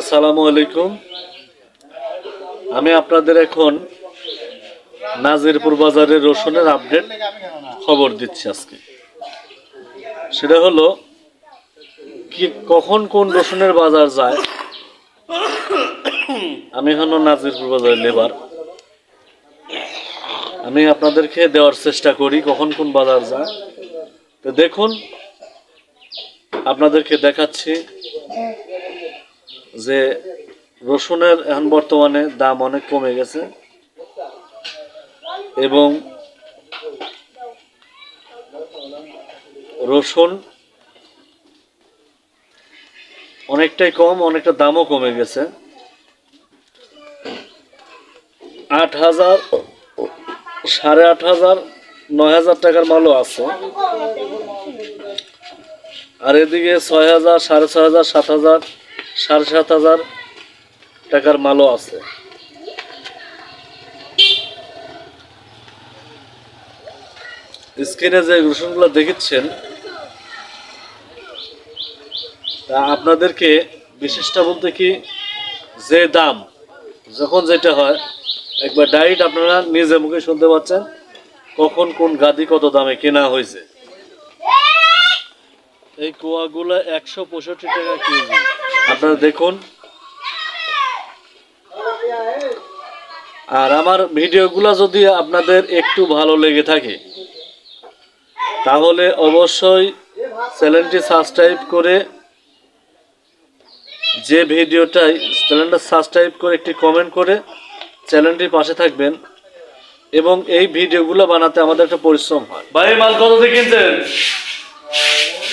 আসসালামু আলাইকুম। আমি আপনাদের এখন নাজিরপুর বাজারের রসুনের আপডেট খবর দিচ্ছি আজকে। সেটা হলো, কি কখন কোন রসুনের বাজার যায়? আমি হলো নাজিরপুর বাজারের লেবার। আমি আপনাদেরকে দেওয়ার চেষ্টা করি কখন কোন বাজার যায়। তো দেখুন, আপনাদেরকে দেখাচ্ছি। যে রসুনের এখন বর্তমানে দাম অনেক কমে গেছে। এবং রসুন অনেকটাই কম, অনেকটা দামও কমে গেছে। আট হাজার, সাড়ে আট হাজার, নয় হাজার টাকার মালও আছে। আর এদিকে ছয় হাজার, সাড়ে ছয় হাজার, সাত হাজার সাড়ে সাত হাজার টাকার মালও আছে। স্ক্রিনে যে রসুনগুলো দেখেছেন, তা আপনাদেরকে বিশেষটা বলতে কি, যে দাম, যখন যেটা হয়, একবার ডাইরেক্ট আপনারা নিজে মুখে শুনতে পাচ্ছেন, কখন কোন গাদি কত দামে কেনা হয়েছে। এই কোয়াগুলো একশো পঁয়ষট্টি টাকা কেজি। আপনারা দেখুন। আর আমার ভিডিওগুলো যদি আপনাদের একটু ভালো লেগে থাকে তাহলে অবশ্যই চ্যানেলটি সাবস্ক্রাইব করে যে ভিডিওটাই চ্যানেলটা সাবস্ক্রাইব করে একটি কমেন্ট করে চ্যানেলটির পাশে থাকবেন এবং এই ভিডিওগুলো বানাতে আমাদের একটা পরিশ্রম হয়। ভাই মাল কত দিয়ে কিনছেন?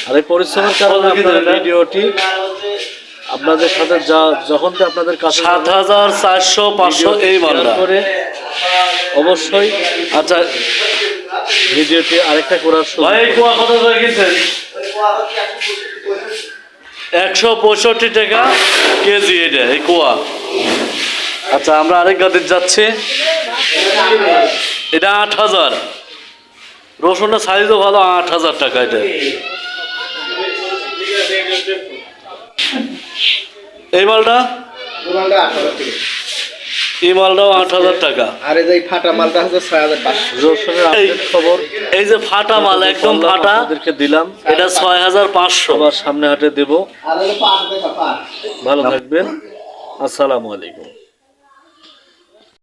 আর এই পরিশ্রমের কারণে ভিডিওটি আপনাদের সাথে যা যখন তো আপনাদের কাছে সাত হাজার চারশো পাঁচশো এই মালটা করে অবশ্যই আচ্ছা ভিডিওটি আরেকটা করার ভাই কুয়া কত করে কিনছেন? একশো পঁয়ষট্টি টাকা কেজি এটা এই কুয়া। আচ্ছা আমরা আরেক গাদির যাচ্ছি। এটা আট হাজার। রসুনের সাইজও ভালো আট হাজার টাকা এটা। এই মালটা? এই মালটাও আট হাজার টাকা। আর এই যে ফাটা মালটা হচ্ছে ছয় হাজার পাঁচশো। খবর। এই যে ফাটা মাল একদম ফাটা। দিলাম। এটা ছয় হাজার পাঁচশো। আবার সামনে হাটে দেব। ভালো থাকবেন। আসসালামু আলাইকুম।